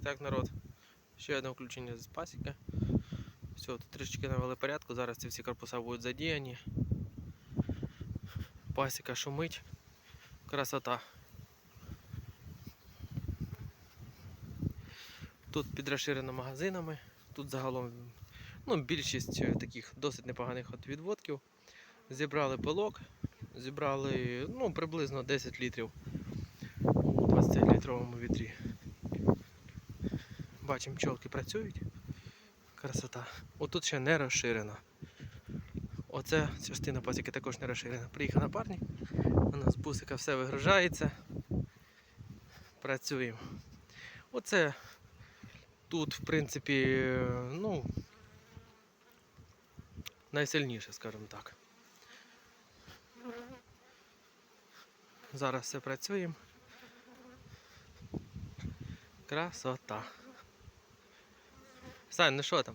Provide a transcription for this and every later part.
І так, народ, ще одне включення з пасіки. Все, тут трішечки навели порядку, зараз ці всі корпуса будуть задіяні. Пасіка шумить. Красота. Тут підрозширено магазинами. Тут загалом ну, більшість е, таких досить непоганих відводків. Зібрали пилок, зібрали ну, приблизно 10 літрів у 20-літровому відрі. Бачимо, пчолки працюють. Красота. Отут ще не розширено. Оце частина пасіки також не розширена. Приїхав напарник. У нас бусика все вигружається. Працюємо. Оце тут, в принципі, ну, найсильніше, скажімо так. Зараз все працюємо. Красота. Сань, ну що там?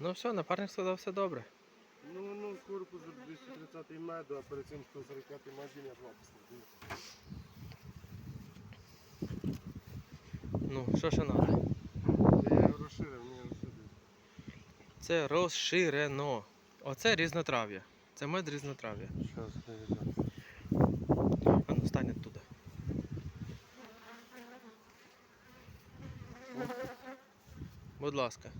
Ну все, напарник сказав все добре. Ну, ну, корпус 230 меду, а перед цим 145 магазин я два поставив. Ну, що ще треба? Я його розширив, не розширив. Це розширено. Оце різнотрав'я. Це мед різнотрав'я. Зараз я віддам. А ну стань оттуда. Будь ласка.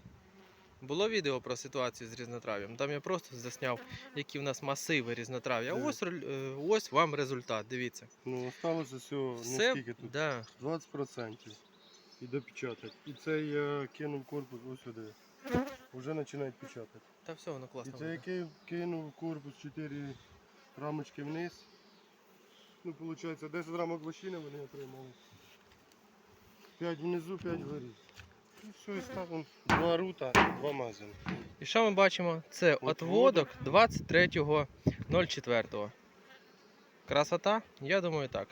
Було відео про ситуацію з різнотрав'ям. Там я просто засняв, які в нас масиви різнотрав'я. Мгм. Ось, е, ось вам результат, дивіться. Ну, осталося всього, ну Все, скільки тут? да. 20% і допечатать. І цей я кинув корпус ось сюди. Вже починають печатати. Та все, воно І це який кинув корпус 4 рамочки вниз. Ну, виходить, 10 рамок вощини вони отримали. 5 внизу, 5 вгорі. І все, і ставимо два рута, два магазини. І що ми бачимо? Це отводок 23.04. Красота? Я думаю так.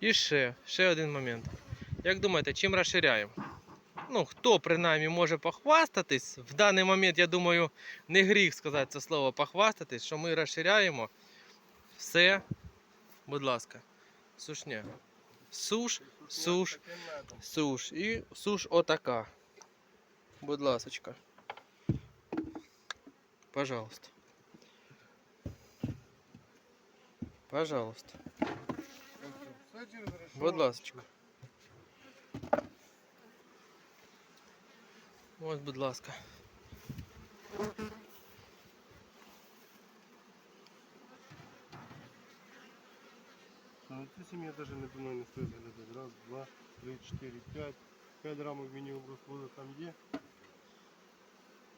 І ще, ще один момент. Як думаєте, чим розширяємо? Ну, хто принаймні може похвастатись? В даний момент, я думаю, не гріх сказати це слово похвастатись, що ми розширяємо все, будь ласка, сушня. Суш, суш, суш. І суш отака. Будь ласочка. Пожалуйста. Пожалуйста. Будь ласочка. Ось, будь ласка. Ну, цю сім'ю навіть не думаю не стоїть заглядати. Раз, два, три, чотири, п'ять. П'ять рамок мінімум розплоду там є.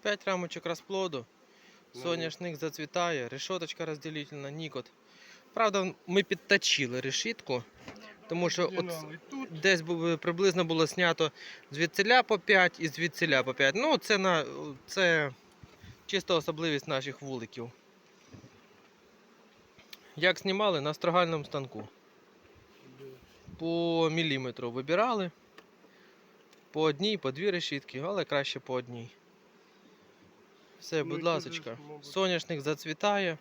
5 рамочок розплоду. Ну, Соняшник зацвітає, решеточка розділительна, нікот. Правда, ми підточили решітку, тому що от десь приблизно було знято звідсиля по 5 і звідсиля по 5. Ну, це, на, це чисто особливість наших вуликів. Як знімали на строгальному станку. По міліметру вибирали. По одній, по дві решітки, але краще по одній. Все, Ну, будь ласочка. мабуть, Соняшник зацвітає.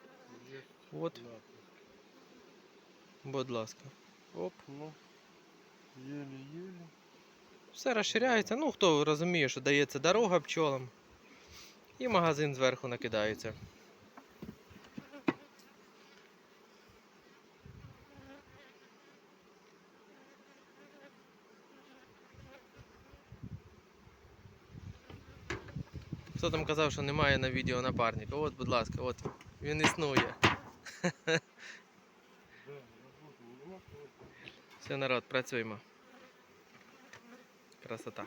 От, будь ласка. Оп. Ну, єлі-єлі. Все розширяється. Ну, хто розуміє, що дається дорога пчолам. І магазин зверху накидається. Хто там казав, що немає на відео напарника? От, будь ласка, от він існує. Все, народ, працюємо. Красота.